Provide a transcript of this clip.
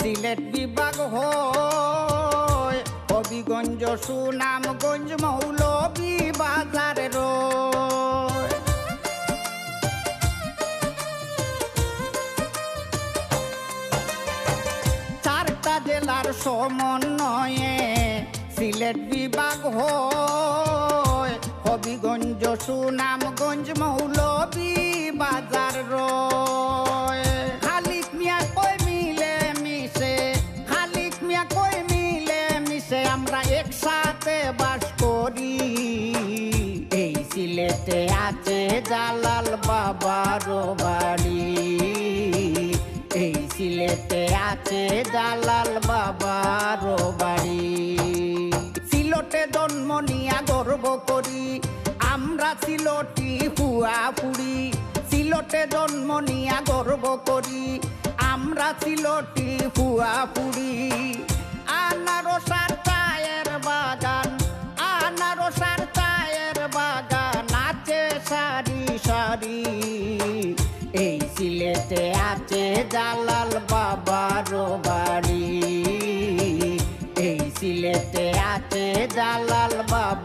সিলেট বিভাগ হয় হবিগঞ্জ সুনামগঞ্জ মৌলবী বাজার রয় চারটা জেলার সমন্বয়ে সিলেট বিভাগ হয় হবিগঞ্জ সুনামগঞ্জ মৌলবী বাজার একসাথে বাস করি। এই সিলেটে আছে জালাল বাবার বাড়ি। এই সিলেটে আছে জালাল বাবার বাড়ি। সিলটে জন্ম নিয়া গর্ব করি, আমরা সিলটি ফুয়া ফুড়ি সিলটে জন্ম নিয়া গর্ব করি, আমরা সিলটি ফুয়া ফুড়ি সারি সারি এই সিলেটে আছে জালাল বাবার বাড়ি। এই সিলেটে আছে জালাল বাবা